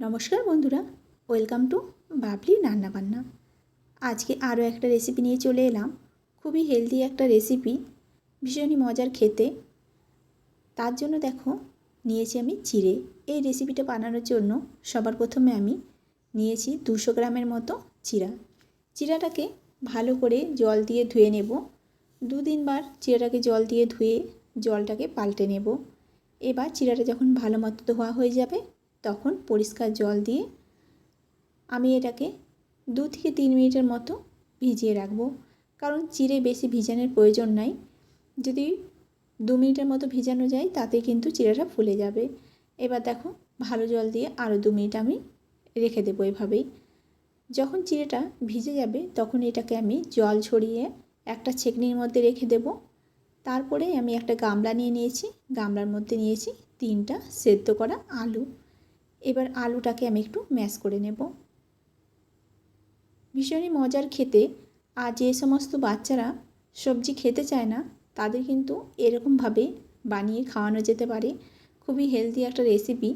নমস্কার বন্ধুরা, welcome to Babli রান্নাবান্না। আজকে আরও একটা রেসিপি নিয়ে চলে এলাম। খুবই হেলদি একটা রেসিপি ভীষণই মজার খেতে। তার জন্য দেখো, নিয়েছি আমি চিড়ে। এই রেসিপিটা বানানোর জন্য সবার প্রথমে আমি নিয়েছি দুশো গ্রামের মতো চিরা চিরাটাকে ভালো করে জল দিয়ে ধুয়ে নেব। দু তিনবার চিরাটাকে জল দিয়ে ধুয়ে জলটাকে পাল্টে নেব। এবার চিরাটা যখন ভালো মতো ধোয়া হয়ে যাবে তখন পরিষ্কার জল দিয়ে আমি এটাকে দু থেকে তিন মিনিটের মতো ভিজিয়ে রাখব। কারণ চিড়ে বেশি ভিজানোর প্রয়োজন নাই। যদি দু মিনিটের মতো ভিজানো যায়, তাতে কিন্তু চিড়েটা ফুলে যাবে। এবার দেখো, ভালো জল দিয়ে আরও দু মিনিট আমি রেখে দেবো এভাবেই। যখন চিড়েটা ভিজে যাবে, তখন এটাকে আমি জল ছড়িয়ে একটা ছেকনির মধ্যে রেখে দেব। তারপরে আমি একটা গামলা নিয়ে নিয়েছি। গামলার মধ্যে নিয়েছি তিনটা সেদ্ধ করা আলু। এবার আলুটাকে আমি একটু ম্যাশ করে নেব। ভীষণই মজার খেতে। আর যে সমস্ত বাচ্চারা সবজি খেতে চায় না, তাদের কিন্তু এরকমভাবে বানিয়ে খাওয়ানো যেতে পারে। খুবই হেলদি একটা রেসিপি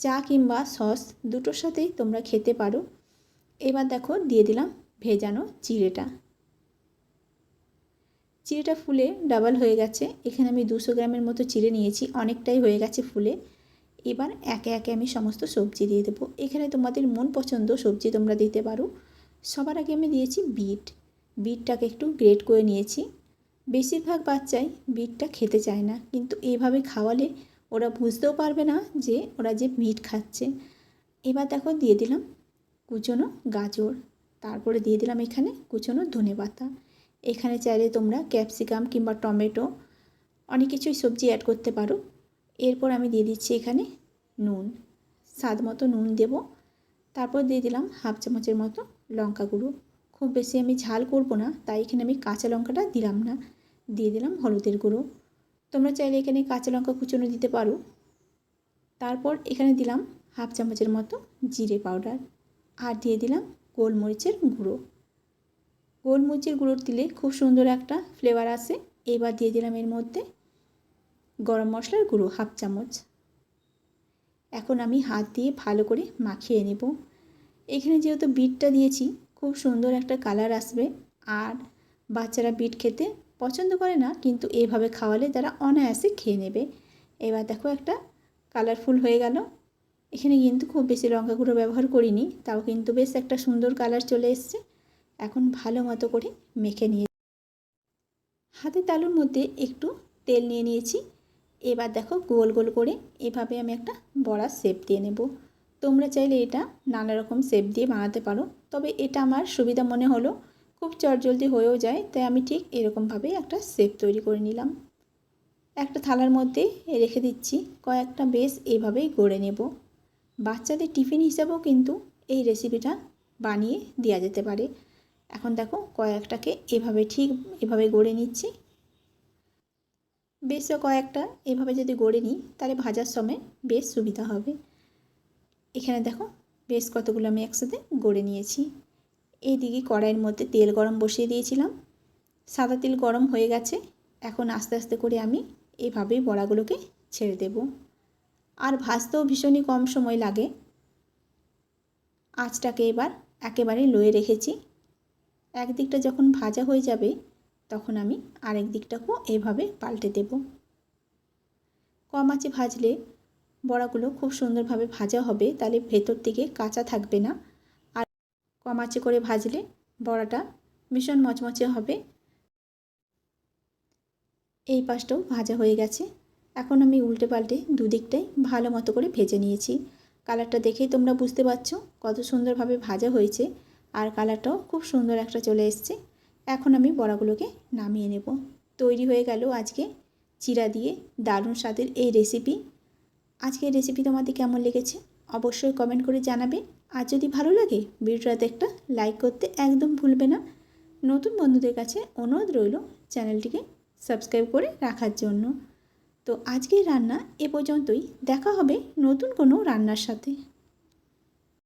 চা কিংবা সস দুটোর সাথেই তোমরা খেতে পারো। এবার দেখো, দিয়ে দিলাম ভেজানো চিড়েটা। চিড়েটা ফুলে ডাবল হয়ে গেছে। এখানে আমি দুশো গ্রামের মতো চিড়ে নিয়েছি। অনেকটাই হয়ে গেছে ফুলে। এবার একে একে আমি সমস্ত সবজি দিয়ে দেবো। এখানে তোমাদের মন পছন্দ সবজি তোমরা দিতে পারো। সবার আগে আমি দিয়েছি বিট। বিটটাকে একটু গ্রেট করে নিয়েছি। বেশিরভাগ বাচ্চাই বিটটা খেতে চায় না, কিন্তু এভাবে খাওয়ালে ওরা বুঝতেও পারবে না যে ওরা যে বিট খাচ্ছে। এবার দেখো দিয়ে দিলাম কুচনো গাজর, তারপরে দিয়ে দিলাম এখানে কুচনো ধনে পাতা। এখানে চাইলে তোমরা ক্যাপসিকাম কিংবা টমেটো, অনেক কিছুই সবজি অ্যাড করতে পারো। এরপর আমি দিয়ে দিচ্ছি এখানে নুন, স্বাদ মতো নুন দেব। তারপর দিয়ে দিলাম হাফ চামচের মতো লঙ্কা গুঁড়ো। খুব বেশি আমি ঝাল করব না, তাই এখানে আমি কাঁচা লঙ্কাটা দিলাম না। দিয়ে দিলাম হলুদের গুঁড়ো। তোমরা চাইলে এখানে কাঁচা লঙ্কা কুচনো দিতে পারো। তারপর এখানে দিলাম হাফ চামচের মতো জিরে পাউডার। আর দিয়ে দিলাম গোলমরিচের গুঁড়ো। গোলমরিচের গুঁড়ো দিলে খুব সুন্দর একটা ফ্লেভার আসে। এবার দিয়ে দিলাম এর মধ্যে গরম মশলার গুঁড়ো হাফ চামচ। এখন আমি হাত দিয়ে ভালো করে মাখিয়ে নেব। এখানে যেহেতু বিটটা দিয়েছি খুব সুন্দর একটা কালার আসবে। আর বাচ্চারা বিট খেতে পছন্দ করে না, কিন্তু এভাবে খাওয়ালে তারা অনায়াসে খেয়ে নেবে। এবার দেখো একটা কালারফুল হয়ে গেল। এখানে কিন্তু খুব বেশি লঙ্কা গুঁড়ো ব্যবহার করিনি, তাও কিন্তু বেশ একটা সুন্দর কালার চলে এসছে। এখন ভালো মতো করে মেখে নিয়ে হাতে তালুর মধ্যে একটু তেল নিয়ে নিয়েছি। এবার দেখো গোল গোল করে এভাবে আমি একটা বড়া শেপ দিয়ে নেব। তোমরা চাইলে এটা নানা রকম শেপ দিয়ে বানাতে পারো। তবে এটা আমার সুবিধা মনে হলো, খুব চটজলদি হয়েও যায়, তাই আমি ঠিক এরকমভাবেই একটা শেপ তৈরি করে নিলাম। একটা থালার মধ্যে রেখে দিচ্ছি, কয়েকটা বেশ এভাবেই গড়ে নেব। বাচ্চাদের টিফিন হিসাবেও কিন্তু এই রেসিপিটা বানিয়ে দেওয়া যেতে পারে। এখন দেখো কয়েকটাকে এভাবে ঠিক এভাবে গড়ে নিচ্ছি। বেশ কয়েকটা, এভাবে যদি গড়ে নিই, তাহলে ভাজার সময় বেশ সুবিধা হবে। এখানে দেখো, বেশ কতগুলো আমি একসাথে গড়ে নিয়েছি। এইদিকে কড়াইয়ের মধ্যে তেল গরম বসিয়ে দিয়েছিলাম। সাদা তেল গরম হয়ে গেছে। এখন আস্তে আস্তে করে আমি এভাবেই বড়াগুলোকে ছেড়ে দেব। আর ভাজতেও ভীষণই কম সময় লাগে। আঁচটাকে এবার একেবারে লয়ে রেখেছি। একদিকটা যখন ভাজা হয়ে যাবে তখন আমি আরেক দিকটাকেও এভাবে পাল্টে দেব। কম আঁচে ভাজলে বড়াগুলো খুব সুন্দরভাবে ভাজা হবে, তাহলে ভেতর থেকে কাঁচা থাকবে না। আর কম আঁচে করে ভাজলে বড়াটা ভীষণ মচমচে হবে। এই পাশটাও ভাজা হয়ে গেছে। এখন আমি উল্টে পাল্টে দুদিকটাই ভালো মতো করে ভেজে নিয়েছি। কালারটা দেখেই তোমরা বুঝতে পারছ কত সুন্দরভাবে ভাজা হয়েছে, আর কালারটাও খুব সুন্দর একটা চলে এসছে। এখন আমি বড়াগুলোকে নামিয়ে নেব। তৈরি হয়ে গেল আজকে চিরা দিয়ে দারুণ স্বাদের এই রেসিপি আজকের রেসিপি তোমাদের কেমন লেগেছে অবশ্যই কমেন্ট করে জানাবে। আর যদি ভালো লাগে, ভিডিওটাতে একটা লাইক করতে একদম ভুলবে না। নতুন বন্ধুদের কাছে অনুরোধ রইল চ্যানেলটিকে সাবস্ক্রাইব করে রাখার জন্য। তো আজকের রান্না এ পর্যন্তই। দেখা হবে নতুন কোনো রান্নার সাথে।